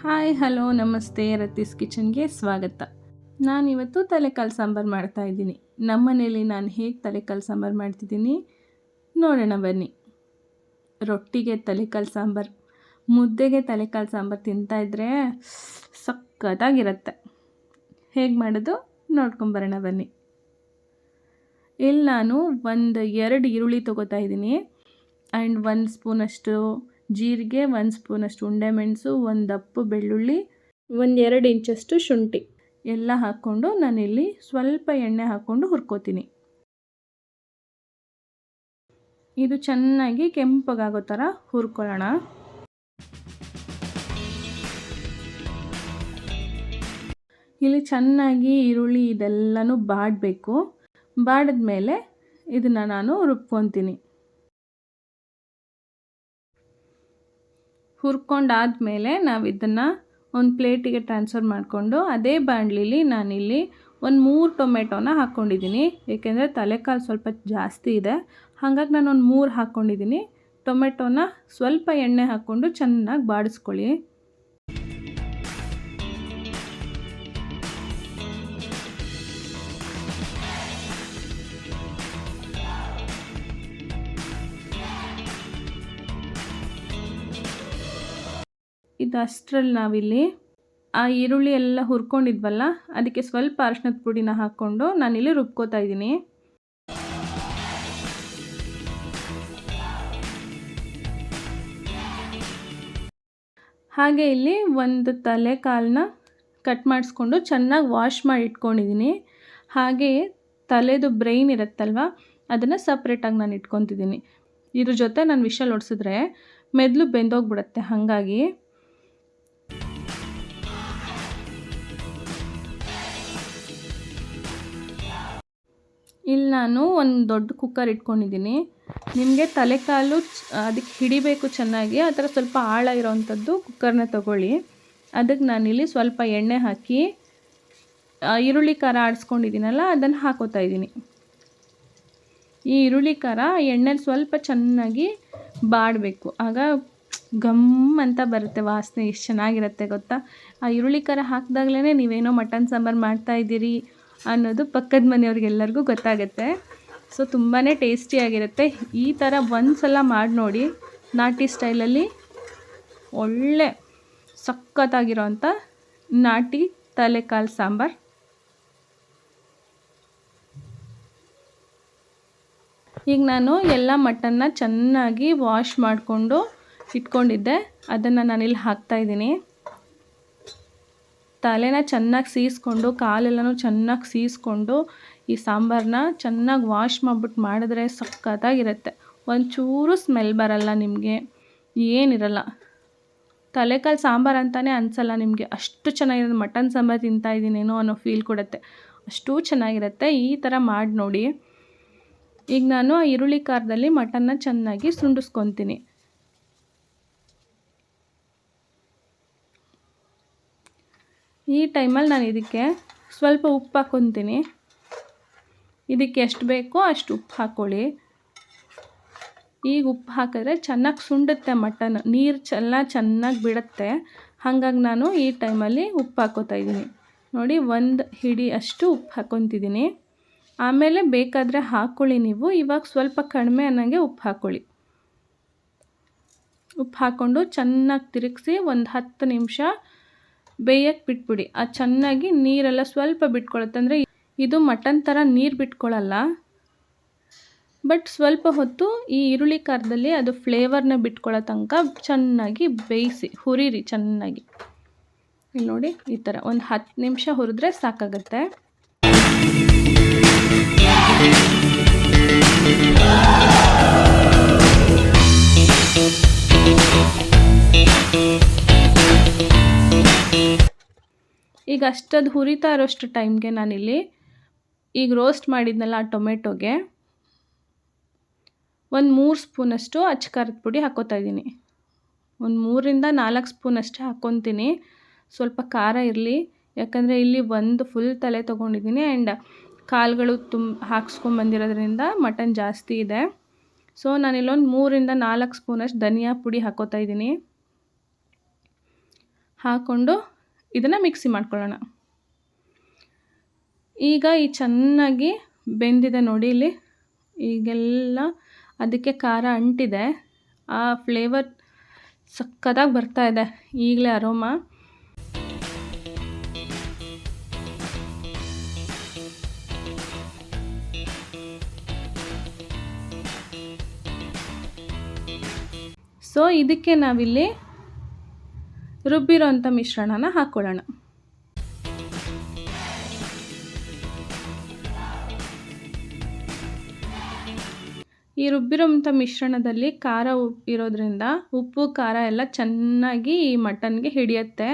Hi, hello, ನಮಸ್ತೆ ರತೀಸ್ ಕಿಚನ್ಗೆ ಸ್ವಾಗತ. ನಾನಿವತ್ತು ತಲೆಕಾಲು ಸಾಂಬಾರು ಮಾಡ್ತಾ ಇದ್ದೀನಿ. ನಮ್ಮ ಮನೇಲಿ ನಾನು ಹೇಗೆ ತಲೆಕಾಲು ಸಾಂಬಾರು ಮಾಡ್ತಿದ್ದೀನಿ ನೋಡೋಣ ಬನ್ನಿ. ರೊಟ್ಟಿಗೆ ತಲೆಕಾಲು ಸಾಂಬಾರು, ಮುದ್ದೆಗೆ ತಲೆಕಾಲು ಸಾಂಬಾರು ತಿಂತಾಯಿದ್ರೆ ಸಖತ್ತಾಗಿರುತ್ತೆ. ಹೇಗೆ ಮಾಡೋದು ನೋಡ್ಕೊಂಬರೋಣ ಬನ್ನಿ. ಇಲ್ಲಿ ನಾನು ಒಂದು ಎರಡು ಈರುಳ್ಳಿ ತೊಗೋತಾ ಇದ್ದೀನಿ. ಆ್ಯಂಡ್ ಒಂದು ಸ್ಪೂನಷ್ಟು ಜೀರಿಗೆ ಒಂದು ಸ್ಪೂನಷ್ಟು ಉಂಡೆ ಮೆಣಸು ಒಂದು ದಪ್ಪು ಬೆಳ್ಳುಳ್ಳಿ ಒಂದು ಎರಡು ಇಂಚಷ್ಟು ಶುಂಠಿ. ಎಲ್ಲ ಹಾಕ್ಕೊಂಡು ನಾನಿಲ್ಲಿ ಸ್ವಲ್ಪ ಎಣ್ಣೆ ಹಾಕ್ಕೊಂಡು ಹುರ್ಕೋತೀನಿ. ಇದು ಚೆನ್ನಾಗಿ ಕೆಂಪಗಾಗೋ ಥರ ಹುರ್ಕೊಳ್ಳೋಣ. ಇಲ್ಲಿ ಚೆನ್ನಾಗಿ ಈರುಳ್ಳಿ ಇದೆಲ್ಲನೂ ಬಾಡಬೇಕು. ಬಾಡಿದ್ಮೇಲೆ ಇದನ್ನು ನಾನು ರುಬ್ಕೊತೀನಿ. ಹುರ್ಕೊಂಡಾದಮೇಲೆ ನಾವು ಇದನ್ನು ಒಂದು ಪ್ಲೇಟಿಗೆ ಟ್ರಾನ್ಸ್ಫರ್ ಮಾಡಿಕೊಂಡು ಅದೇ ಬಾಣಲಿಲಿ ನಾನಿಲ್ಲಿ ಒಂದು ಮೂರು ಟೊಮೆಟೊನ ಹಾಕ್ಕೊಂಡಿದ್ದೀನಿ ಏಕೆಂದರೆ ತಲೆಕಾಲು ಸ್ವಲ್ಪ ಜಾಸ್ತಿ ಇದೆ. ಹಾಗಾಗಿ ನಾನು ಒಂದು ಮೂರು ಹಾಕ್ಕೊಂಡಿದ್ದೀನಿ ಟೊಮೆಟೊನ ಸ್ವಲ್ಪ ಎಣ್ಣೆ ಹಾಕ್ಕೊಂಡು ಚೆನ್ನಾಗಿ ಬಾಡಿಸ್ಕೊಳ್ಳಿ. ಇದು ಅಷ್ಟರಲ್ಲಿ ನಾವಿಲ್ಲಿ. ಆ ಈರುಳ್ಳಿ ಎಲ್ಲ ಹುರ್ಕೊಂಡಿದ್ವಲ್ಲ, ಅದಕ್ಕೆ ಸ್ವಲ್ಪ ಅರಿಶಿನದ ಪುಡಿನ ಹಾಕ್ಕೊಂಡು ನಾನಿಲ್ಲಿ ರುಬ್ಕೋತಾ ಇದ್ದೀನಿ. ಹಾಗೆ ಇಲ್ಲಿ ಒಂದು ತಲೆ ಕಾಲನ್ನ ಕಟ್ ಮಾಡಿಸ್ಕೊಂಡು ಚೆನ್ನಾಗಿ ವಾಶ್ ಮಾಡಿ ಇಟ್ಕೊಂಡಿದ್ದೀನಿ. ಹಾಗೆ ತಲೆದು ಬ್ರೈನ್ ಇರುತ್ತಲ್ವ, ಅದನ್ನು ಸಪ್ರೇಟಾಗಿ ನಾನು ಇಟ್ಕೊತಿದ್ದೀನಿ. ಇದ್ರ ಜೊತೆ ನಾನು ವಿಷಲ್ ಹೊಡ್ಸಿದ್ರೆ ಮೆದ್ಲು ಬೆಂದೋಗ್ಬಿಡುತ್ತೆ ಹಾಗಾಗಿ. ಇಲ್ಲಿ ನಾನು ಒಂದು ದೊಡ್ಡ ಕುಕ್ಕರ್ ಇಟ್ಕೊಂಡಿದ್ದೀನಿ ನಿಮಗೆ ತಲೆಕಾಲು ಅದಕ್ಕೆ ಹಿಡಿಬೇಕು ಚೆನ್ನಾಗಿ, ಆ ಥರ ಸ್ವಲ್ಪ ಆಳ ಇರೋವಂಥದ್ದು ಕುಕ್ಕರ್ನ ತಗೊಳ್ಳಿ. ಅದಕ್ಕೆ ನಾನಿಲ್ಲಿ ಸ್ವಲ್ಪ ಎಣ್ಣೆ ಹಾಕಿ ಈರುಳ್ಳಿ ಖಾರ ಆಡಿಸ್ಕೊಂಡಿದ್ದೀನಲ್ಲ ಅದನ್ನು ಹಾಕೋತಾ ಇದ್ದೀನಿ ಈ ಈರುಳ್ಳಿ ಖಾರ ಎಣ್ಣೆಲಿ ಸ್ವಲ್ಪ ಚೆನ್ನಾಗಿ ಬಾಡಬೇಕು. ಆಗ ಘಮ್ ಅಂತ ಬರುತ್ತೆ, ವಾಸನೆ ಎಷ್ಟು ಚೆನ್ನಾಗಿರುತ್ತೆ ಗೊತ್ತಾ? ಆ ಈರುಳ್ಳಿ ಖಾರ ಹಾಕಿದಾಗ್ಲೇ ನೀವೇನೋ ಮಟನ್ ಸಾಂಬಾರು ಮಾಡ್ತಾಯಿದ್ದೀರಿ ಅನ್ನೋದು ಪಕ್ಕದ ಮನೆಯವ್ರಿಗೆಲ್ಲರಿಗೂ ಗೊತ್ತಾಗುತ್ತೆ. ಸೊ ತುಂಬಾ ಟೇಸ್ಟಿಯಾಗಿರುತ್ತೆ ಈ ಥರ ಒಂದು ಸಲ ಮಾಡಿ ನೋಡಿ, ನಾಟಿ ಸ್ಟೈಲಲ್ಲಿ ಒಳ್ಳೆ ಸಖತ್ತಾಗಿರೋಂಥ ನಾಟಿ ತಲೆಕಾಲು ಸಾಂಬಾರು. ಈಗ ನಾನು ಎಲ್ಲ ಮಟನ್ನ ಚೆನ್ನಾಗಿ ವಾಶ್ ಮಾಡಿಕೊಂಡು ಇಟ್ಕೊಂಡಿದ್ದೆ. ಅದನ್ನು ನಾನಿಲ್ಲಿ ಹಾಕ್ತಾಯಿದ್ದೀನಿ ತಲೆನ ಚೆನ್ನಾಗಿ ಸೀಸ್ಕೊಂಡು, ಕಾಲೆಲ್ಲನೂ ಚೆನ್ನಾಗಿ ಸೀಸ್ಕೊಂಡು ಈ ಸಾಂಬಾರನ್ನ ಚೆನ್ನಾಗಿ ವಾಶ್ ಮಾಡಿಬಿಟ್ಟು ಮಾಡಿದ್ರೆ ಸಖತ್ತಾಗಿರುತ್ತೆ. ಒಂಚೂರು ಸ್ಮೆಲ್ ಬರಲ್ಲ ನಿಮಗೆ. ಏನಿರಲ್ಲ. ತಲೆಕಾಲು ಸಾಂಬಾರು ಅಂತಲೇ ಅನಿಸಲ್ಲ ನಿಮಗೆ. ಅಷ್ಟು ಚೆನ್ನಾಗಿರೋದು ಮಟನ್ ಸಾಂಬಾರು ತಿಂತಾಯಿದ್ದೀನೇನೋ ಅನ್ನೋ ಫೀಲ್ ಕೊಡುತ್ತೆ. ಅಷ್ಟೂ ಚೆನ್ನಾಗಿರುತ್ತೆ. ಈ ಥರ ಮಾಡಿ ನೋಡಿ ಈಗ ನಾನು ಈರುಳ್ಳಿ ಖಾರದಲ್ಲಿ ಮಟನ್ನ ಚೆನ್ನಾಗಿ ಸುಂಡಿಸ್ಕೊತೀನಿ ಈ ಟೈಮಲ್ಲಿ ನಾನು ಇದಕ್ಕೆ ಸ್ವಲ್ಪ ಉಪ್ಪು ಹಾಕ್ಕೊತೀನಿ. ಇದಕ್ಕೆ ಎಷ್ಟು ಬೇಕೋ ಅಷ್ಟು ಉಪ್ಪು ಹಾಕ್ಕೊಳ್ಳಿ. ಈಗ ಉಪ್ಪು ಹಾಕಿದ್ರೆ ಚೆನ್ನಾಗಿ ಸುಂಡುತ್ತೆ ಮಟನ್. ನೀರು ಚೆಲ್ಲ ಚೆನ್ನಾಗಿ ಬಿಡುತ್ತೆ. ಹಾಗಾಗಿ ನಾನು ಈ ಟೈಮಲ್ಲಿ ಉಪ್ಪು ಹಾಕೋತಾ ಇದ್ದೀನಿ. ನೋಡಿ, ಒಂದು ಹಿಡಿ ಅಷ್ಟು ಉಪ್ಪು ಹಾಕ್ಕೊತಿದ್ದೀನಿ. ಆಮೇಲೆ ಬೇಕಾದರೆ ಹಾಕ್ಕೊಳ್ಳಿ ನೀವು. ಇವಾಗ ಸ್ವಲ್ಪ ಕಡಿಮೆ ಅನ್ನೋಂಗೆ ಉಪ್ಪು ಹಾಕ್ಕೊಳ್ಳಿ. ಉಪ್ಪು ಹಾಕ್ಕೊಂಡು ಚೆನ್ನಾಗಿ ತಿರುಗಿಸಿ ಒಂದು ಹತ್ತು ನಿಮಿಷ ಬೇಯಕ್ಕೆ ಬಿಟ್ಬಿಡಿ. ಅದು ಚೆನ್ನಾಗಿ ನೀರೆಲ್ಲ ಸ್ವಲ್ಪ ಬಿಟ್ಕೊಳ್ಳುತ್ತೆ ಅಂದರೆ ಇದು ಮಟನ್ ಥರ ನೀರು ಬಿಟ್ಕೊಳ್ಳಲ್ಲ ಬಟ್ ಸ್ವಲ್ಪ ಹೊತ್ತು ಈ ಈರುಳ್ಳಿ ಖಾರದಲ್ಲಿ ಅದು ಫ್ಲೇವರ್ನ ಬಿಟ್ಕೊಳ್ಳೋ ತನಕ ಚೆನ್ನಾಗಿ ಬೇಯಿಸಿ, ಹುರಿರಿ ಚೆನ್ನಾಗಿ. ಇಲ್ಲಿ ನೋಡಿ, ಈ ಥರ ಒಂದು ಹತ್ತು ನಿಮಿಷ ಹುರಿದ್ರೆ ಸಾಕಾಗತ್ತೆ. ಈಗ ಅಷ್ಟದು ಹುರಿತಾ ಇರೋಷ್ಟು ಟೈಮ್ಗೆ ನಾನಿಲ್ಲಿ ಈಗ ರೋಸ್ಟ್ ಮಾಡಿದ್ನಲ್ಲ ಆ ಟೊಮೆಟೊಗೆ, ಒಂದು ಮೂರು ಸ್ಪೂನಷ್ಟು ಅಚ್ಕಾರದ ಪುಡಿ ಹಾಕ್ಕೋತಾ ಇದ್ದೀನಿ. ಒಂದು ಮೂರಿಂದ ನಾಲ್ಕು ಸ್ಪೂನಷ್ಟು ಹಾಕ್ಕೊತೀನಿ ಸ್ವಲ್ಪ ಖಾರ ಇರಲಿ, ಯಾಕಂದರೆ ಇಲ್ಲಿ ಒಂದು ಫುಲ್ ತಲೆ ತೊಗೊಂಡಿದ್ದೀನಿ ಆ್ಯಂಡ್ ಕಾಲುಗಳು ತುಂಬ ಹಾಕ್ಸ್ಕೊಂಬಂದಿರೋದ್ರಿಂದ ಮಟನ್ ಜಾಸ್ತಿ ಇದೆ. ಸೊ ನಾನಿಲ್ಲೊಂದು ಮೂರಿಂದ ನಾಲ್ಕು ಸ್ಪೂನಷ್ಟು ಧನಿಯಾ ಪುಡಿ ಹಾಕ್ಕೋತಾ ಇದ್ದೀನಿ. ಹಾಕ್ಕೊಂಡು ಇದನ್ನು ಮಿಕ್ಸಿ ಮಾಡ್ಕೊಳ್ಳೋಣ. ಈಗ ಈ ಚೆನ್ನಾಗಿ ಬೆಂದಿದೆ ನೋಡಿ ಇಲ್ಲಿ. ಈಗೆಲ್ಲ ಅದಕ್ಕೆ ಖಾರ ಅಂಟಿದೆ. ಆ ಫ್ಲೇವರ್ ಸಕ್ಕತ್ತಾಗಿ ಬರ್ತಾ ಇದೆ. ಈಗಲೇ ಅರೋಮ ಸೊ ಇದಕ್ಕೆ ನಾವಿಲ್ಲಿ ರುಬ್ಬಿರೋ ಅಂಥ ಮಿಶ್ರಣನ ಹಾಕ್ಕೊಳ್ಳೋಣ. ಈ ರುಬ್ಬಿರೋಂಥ ಮಿಶ್ರಣದಲ್ಲಿ ಖಾರ ಇರೋದ್ರಿಂದ ಉಪ್ಪು, ಖಾರ ಎಲ್ಲ ಚೆನ್ನಾಗಿ ಈ ಮಟನ್ಗೆ ಹಿಡಿಯುತ್ತೆ.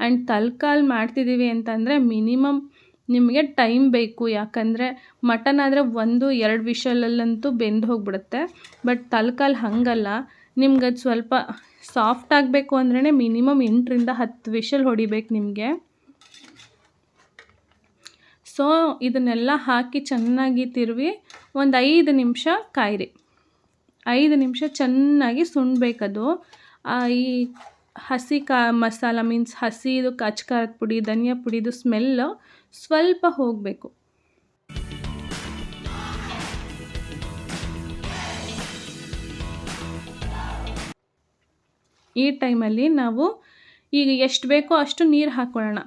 ಆ್ಯಂಡ್ ತಲ್ಕಾಲ್ ಮಾಡ್ತಿದ್ದೀವಿ ಅಂತಂದರೆ ಮಿನಿಮಮ್ ನಿಮಗೆ ಟೈಮ್ ಬೇಕು. ಯಾಕಂದರೆ ಮಟನ್ ಆದರೆ ಒಂದು, ಎರಡು ವಿಷಲಲ್ಲಂತೂ ಬೆಂದು ಹೋಗ್ಬಿಡುತ್ತೆ. ಬಟ್ ತಲ್ಕಾಲ್ ಹಾಗಲ್ಲ. ನಿಮ್ಗೆ ಅದು ಸ್ವಲ್ಪ ಸಾಫ್ಟ್ ಆಗಬೇಕು ಅಂದ್ರೆ ಮಿನಿಮಮ್ ಎಂಟರಿಂದ ಹತ್ತು ವಿಷಲ್ ಹೊಡಿಬೇಕು ನಿಮಗೆ. ಸೊ ಇದನ್ನೆಲ್ಲ ಹಾಕಿ ಚೆನ್ನಾಗಿ ತಿರುವಿ ಒಂದು ಐದು ನಿಮಿಷ ಕಾಯಿರಿ. ಐದು ನಿಮಿಷ ಚೆನ್ನಾಗಿ ಸುಣ್ಬೇಕದು. ಈ ಹಸಿ ಕಾ, ಮಸಾಲ ಮೀನ್ಸ್ ಹಸಿದು ಖಾರದ ಪುಡಿ, ಧನಿಯಾ ಪುಡಿದು ಸ್ಮೆಲ್ಲು ಸ್ವಲ್ಪ ಹೋಗಬೇಕು. ಈ ಟೈಮಲ್ಲಿ ನಾವು ಈಗ ಎಷ್ಟು ಬೇಕೋ ಅಷ್ಟು ನೀರು ಹಾಕ್ಕೊಳ್ಳೋಣ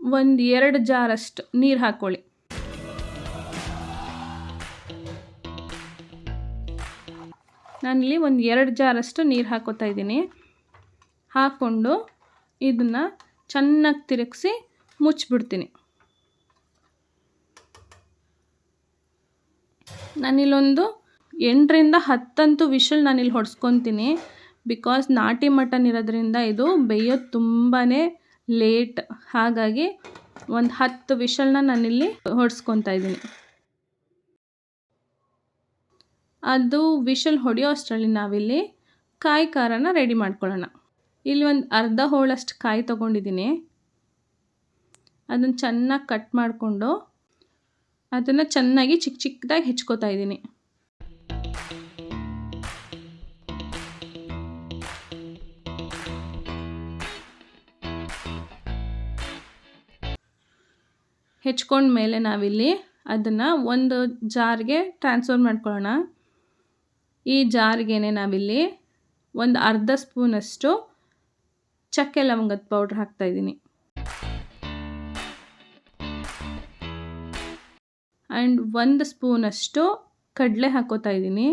ಒಂದು ಎರಡು ಜಾರಷ್ಟು ನೀರು ಹಾಕ್ಕೊಳ್ಳಿ ನಾನಿಲ್ಲಿ ಒಂದು ಎರಡು ಜಾರಷ್ಟು ನೀರು ಹಾಕೋತಾ ಇದ್ದೀನಿ. ಹಾಕ್ಕೊಂಡು ಇದನ್ನು ಚೆನ್ನಾಗಿ ತಿರುಗಿಸಿ ಮುಚ್ಚಿಬಿಡ್ತೀನಿ ನಾನಿಲ್ಲೊಂದು ಎಂಟರಿಂದ ಹತ್ತಂತೂ ನಾನು ಇಲ್ಲಿ ಹೊಡ್ಸ್ಕೊತೀನಿ. ಬಿಕಾಸ್ ನಾಟಿ ಮಟನ್ ಇರೋದ್ರಿಂದ ಇದು ಬೇಯೋದು ತುಂಬಾ ಲೇಟ್. ಹಾಗಾಗಿ ಒಂದು ಹತ್ತು ವಿಶಲ್ನ ನಾನಿಲ್ಲಿ ಹೊಡ್ಸ್ಕೊತಾ ಇದ್ದೀನಿ. ಅದು ವಿಶಲ್ ಹೊಡೆಯೋ ಅಷ್ಟರಲ್ಲಿ ನಾವಿಲ್ಲಿ ಕಾಯಿ ಖಾರನ ರೆಡಿ ಮಾಡ್ಕೊಳ್ಳೋಣ. ಇಲ್ಲಿ ಒಂದು ಅರ್ಧ ಹೋಳಷ್ಟು ಕಾಯಿ ತೊಗೊಂಡಿದ್ದೀನಿ. ಅದನ್ನು ಚೆನ್ನಾಗಿ ಕಟ್ ಮಾಡಿಕೊಂಡು ಅದನ್ನು ಚೆನ್ನಾಗಿ ಚಿಕ್ಕ ಚಿಕ್ಕದಾಗಿ ಹೆಚ್ಕೋತಾ ಇದ್ದೀನಿ. ಹೆಚ್ಕೊಂಡ್ಮೇಲೆ ನಾವಿಲ್ಲಿ ಅದನ್ನು ಒಂದು ಜಾರ್ಗೆ ಟ್ರಾನ್ಸ್ಫರ್ ಮಾಡ್ಕೊಳ್ಳೋಣ. ಈ ಜಾರ್ಗೆ ನಾವಿಲ್ಲಿ ಒಂದು ಅರ್ಧ ಸ್ಪೂನಷ್ಟು ಚಕ್ಕೆ ಲವಂಗದ ಪೌಡ್ರ್ ಹಾಕ್ತಾಯಿದ್ದೀನಿ ಆ್ಯಂಡ್ ಒಂದು ಸ್ಪೂನಷ್ಟು ಕಡಲೆ ಹಾಕೋತಾ ಇದ್ದೀನಿ.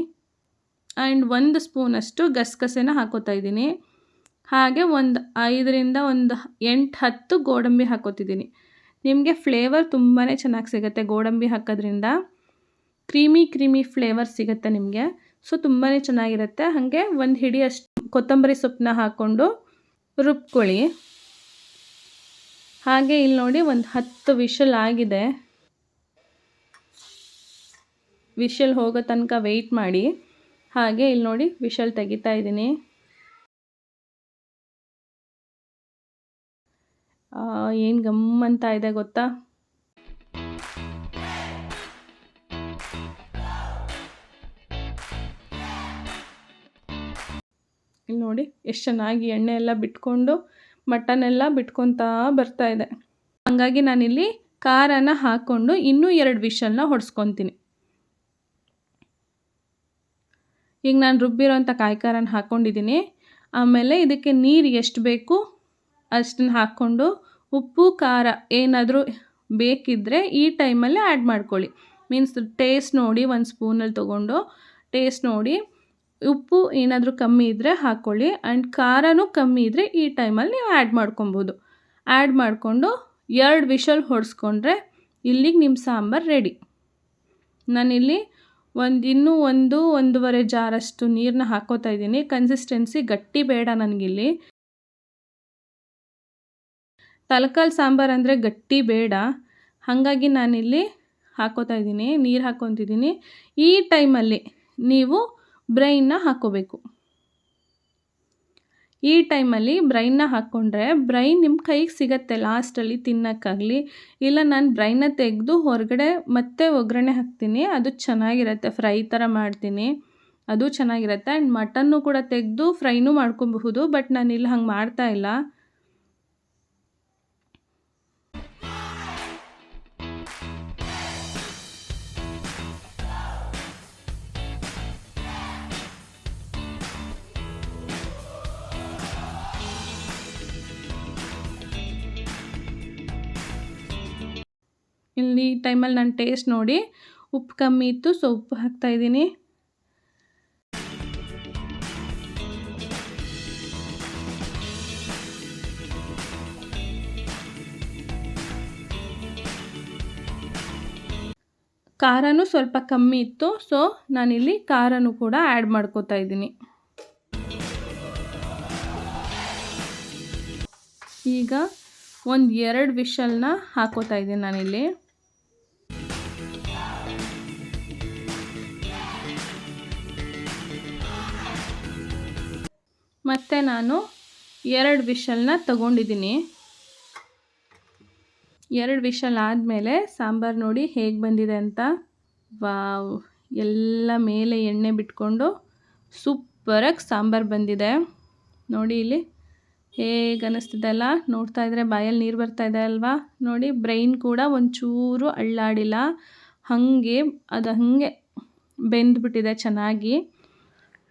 ಆ್ಯಂಡ್ ಒಂದು ಸ್ಪೂನಷ್ಟು ಗಸಗಸೆನ ಹಾಕೋತಾ ಇದ್ದೀನಿ. ಹಾಗೆ ಒಂದು ಐದರಿಂದ ಒಂದು ಎಂಟು ಹತ್ತು ಗೋಡಂಬಿ ಹಾಕೋತಿದ್ದೀನಿ. ನಿಮಗೆ ಫ್ಲೇವರ್ ತುಂಬಾ ಚೆನ್ನಾಗಿ ಸಿಗುತ್ತೆ. ಗೋಡಂಬಿ ಹಾಕೋದ್ರಿಂದ ಕ್ರೀಮಿ ಕ್ರೀಮಿ ಫ್ಲೇವರ್ ಸಿಗುತ್ತೆ ನಿಮಗೆ. ಸೊ ತುಂಬಾ ಚೆನ್ನಾಗಿರುತ್ತೆ. ಹಾಗೆ ಒಂದು ಹಿಡಿಯಷ್ಟು ಕೊತ್ತಂಬರಿ ಸೊಪ್ಪನ್ನ ಹಾಕ್ಕೊಂಡು ರುಬ್ಕೊಳ್ಳಿ. ಹಾಗೆ ಇಲ್ಲಿ ನೋಡಿ ಒಂದು ಹತ್ತು ವಿಷಲ್ ಆಗಿದೆ. ವಿಷಲ್ ಹೋಗೋ ತನಕ ವೆಯ್ಟ್ ಮಾಡಿ. ಹಾಗೆ ಇಲ್ಲಿ ನೋಡಿ ವಿಷಲ್ ತೆಗಿತಾ ಇದ್ದೀನಿ. ಏನು ಗಮ್ಮಂತ ಇದೆ ಗೊತ್ತಾ? ಇಲ್ಲಿ ನೋಡಿ, ಎಷ್ಟು ಚೆನ್ನಾಗಿ ಎಣ್ಣೆ ಎಲ್ಲ ಬಿಟ್ಕೊಂಡು ಮಟನ್ ಎಲ್ಲ ಬಿಟ್ಕೊತಾ ಬರ್ತಾ ಇದೆ. ಹಾಗಾಗಿ ನಾನಿಲ್ಲಿ ಖಾರನ ಹಾಕ್ಕೊಂಡು ಇನ್ನೂ ಎರಡು ವಿಷಲ್ನ ಹೊಡ್ಸ್ಕೊತೀನಿ. ಈಗ ನಾನು ರುಬ್ಬಿರೋಂಥ ಕಾಯಿ ಖಾರನ ಹಾಕ್ಕೊಂಡಿದ್ದೀನಿ ಆಮೇಲೆ ಇದಕ್ಕೆ ನೀರು ಎಷ್ಟು ಬೇಕು ಅಷ್ಟನ್ನು ಹಾಕ್ಕೊಂಡು ಉಪ್ಪು, ಖಾರ ಏನಾದರೂ ಬೇಕಿದ್ದರೆ ಈ ಟೈಮಲ್ಲಿ ಆ್ಯಡ್ ಮಾಡ್ಕೊಳ್ಳಿ. ಮೀನ್ಸ್ ಟೇಸ್ಟ್ ನೋಡಿ ಒಂದು ಸ್ಪೂನಲ್ಲಿ ತೊಗೊಂಡು ಟೇಸ್ಟ್ ನೋಡಿ. ಉಪ್ಪು ಏನಾದರೂ ಕಮ್ಮಿ ಇದ್ದರೆ ಹಾಕ್ಕೊಳ್ಳಿ ಆ್ಯಂಡ್ ಖಾರನೂ ಕಮ್ಮಿ ಇದ್ದರೆ ಈ ಟೈಮಲ್ಲಿ ನೀವು ಆ್ಯಡ್ ಮಾಡ್ಕೊಬೋದು. ಆ್ಯಡ್ ಮಾಡಿಕೊಂಡು ಎರಡು ವಿಷಲ್ ಹೊಡೆಸ್ಕೊಂಡ್ರೆ ಇಲ್ಲಿಗೆ ನಿಮ್ಮ ಸಾಂಬಾರು ರೆಡಿ ನಾನಿಲ್ಲಿ ಒಂದು ಇನ್ನೂ ಒಂದು, ಒಂದೂವರೆ ಜಾರಷ್ಟು ನೀರನ್ನ ಹಾಕೋತಾ ಇದ್ದೀನಿ. ಕನ್ಸಿಸ್ಟೆನ್ಸಿ ಗಟ್ಟಿ ಬೇಡ ನನಗಿಲ್ಲಿ. ತಲಕಾಲ್ ಸಾಂಬಾರು ಅಂದರೆ ಗಟ್ಟಿ ಬೇಡ. ಹಾಗಾಗಿ ನಾನಿಲ್ಲಿ ಹಾಕೋತಾ ಇದ್ದೀನಿ, ನೀರು ಹಾಕ್ಕೊತಿದ್ದೀನಿ ಈ ಟೈಮಲ್ಲಿ ನೀವು ಬ್ರೈನ್ನ ಹಾಕ್ಕೋಬೇಕು ಈ ಟೈಮಲ್ಲಿ ಬ್ರೈನ್ನ ಹಾಕ್ಕೊಂಡ್ರೆ ಬ್ರೈನ್ ನಿಮ್ಮ ಕೈಗೆ ಸಿಗತ್ತೆ ಲಾಸ್ಟಲ್ಲಿ ತಿನ್ನೋಕ್ಕಾಗಲಿ. ಇಲ್ಲ ನಾನು ಬ್ರೈನ್ನ ತೆಗೆದು ಹೊರಗಡೆ ಮತ್ತೆ ಒಗ್ಗರಣೆ ಹಾಕ್ತೀನಿ, ಅದು ಚೆನ್ನಾಗಿರುತ್ತೆ. ಫ್ರೈ ಥರ ಮಾಡ್ತೀನಿ, ಅದು ಚೆನ್ನಾಗಿರುತ್ತೆ. ಆ್ಯಂಡ್ ಮಟನ್ನು ಕೂಡ ತೆಗೆದು ಫ್ರೈನೂ ಮಾಡ್ಕೊಬಹುದು, ಬಟ್ ನಾನು ಇಲ್ಲಿ ಹಂಗೆ ಮಾಡ್ತಾ ಇಲ್ಲ ಟೈಮಲ್ಲಿ ನಾನು ಟೇಸ್ಟ್ ನೋಡಿ. ಉಪ್ಪು ಕಮ್ಮಿ ಇತ್ತು ಸೊ ಉಪ್ಪು ಹಾಕ್ತಾಯಿದ್ದೀನಿ ಖಾರನೂ ಸ್ವಲ್ಪ ಕಮ್ಮಿ ಇತ್ತು ಸೊ ನಾನಿಲ್ಲಿ ಖಾರನೂ ಕೂಡ ಆ್ಯಡ್ ಮಾಡ್ಕೋತಾ ಇದ್ದೀನಿ. ಈಗ ಒಂದು ಎರಡು ವಿಷಲ್ನ ಹಾಕೋತಾ ಇದ್ದೀನಿ ನಾನಿಲ್ಲಿ. ಮತ್ತು ನಾನು ಎರಡು ವಿಷಲನ್ನ ತಗೊಂಡಿದ್ದೀನಿ. ಎರಡು ವಿಷಲ್ ಆದಮೇಲೆ ಸಾಂಬಾರು ನೋಡಿ ಹೇಗೆ ಬಂದಿದೆ ಅಂತ. ವಾವ್, ಎಲ್ಲ ಮೇಲೆ ಎಣ್ಣೆ ಬಿಟ್ಕೊಂಡು ಸೂಪರಾಗಿ ಸಾಂಬಾರು ಬಂದಿದೆ. ನೋಡಿ ಇಲ್ಲಿ ಹೇಗೆ ಅನ್ನಿಸ್ತಿದೆ ಅಲ್ಲ? ನೋಡ್ತಾ ಇದ್ದರೆ ಬಾಯಲ್ಲಿ ನೀರು ಬರ್ತಾ ಇದೆ ಅಲ್ವಾ? ನೋಡಿ ಬ್ರೈನ್ ಕೂಡ ಒಂಚೂರು ಅಳ್ಳಾಡಿಲ್ಲ. ಹಾಗೆ, ಅದು ಹಾಗೆ ಬೆಂದ್ಬಿಟ್ಟಿದೆ ಚೆನ್ನಾಗಿ.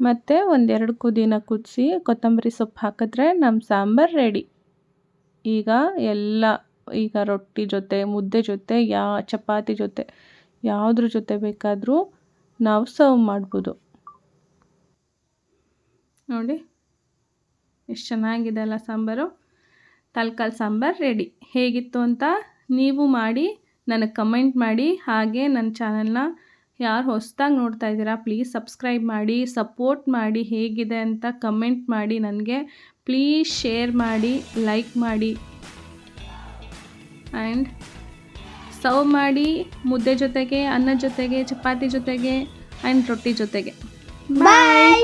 ಮತ್ತು ಒಂದೆರಡು ಕುದಿನ ಕುದಿಸಿ ಕೊತ್ತಂಬರಿ ಸೊಪ್ಪು ಹಾಕಿದ್ರೆ ನಮ್ಮ ಸಾಂಬಾರು ರೆಡಿ ಈಗ ಎಲ್ಲ, ಈಗ ರೊಟ್ಟಿ ಜೊತೆ, ಮುದ್ದೆ ಜೊತೆ, ಯಾ, ಚಪಾತಿ ಜೊತೆ, ಯಾವುದ್ರ ಜೊತೆ ಬೇಕಾದರೂ ನಾವು ಸರ್ವ್ ಮಾಡ್ಬೋದು. ನೋಡಿ, ಎಷ್ಟು ಚೆನ್ನಾಗಿದೆ ಅಲ್ಲ ಸಾಂಬಾರು. ತಲ್ಕಾಲ್ ಸಾಂಬಾರು ರೆಡಿ ಹೇಗಿತ್ತು ಅಂತ ನೀವು ಮಾಡಿ, ನನಗೆ ಕಮೆಂಟ್ ಮಾಡಿ, ಹಾಗೆ ನನ್ನ ಚಾನಲ್ನ ಯಾರು ಹೊಸ್ದಾಗಿ ನೋಡ್ತಾ ಇದ್ದೀರಾ ಪ್ಲೀಸ್ ಸಬ್ಸ್ಕ್ರೈಬ್ ಮಾಡಿ ಸಪೋರ್ಟ್ ಮಾಡಿ ಹೇಗಿದೆ ಅಂತ ಕಮೆಂಟ್ ಮಾಡಿ ನನಗೆ. ಪ್ಲೀಸ್ ಶೇರ್ ಮಾಡಿ ಲೈಕ್ ಮಾಡಿ. ಆ್ಯಂಡ್ ಸರ್ವ್ ಮಾಡಿ ಮುದ್ದೆ ಜೊತೆಗೆ ಅನ್ನದ ಜೊತೆಗೆ ಚಪಾತಿ ಜೊತೆಗೆ ಆ್ಯಂಡ್ ರೊಟ್ಟಿ ಜೊತೆಗೆ. ಬಾಯ್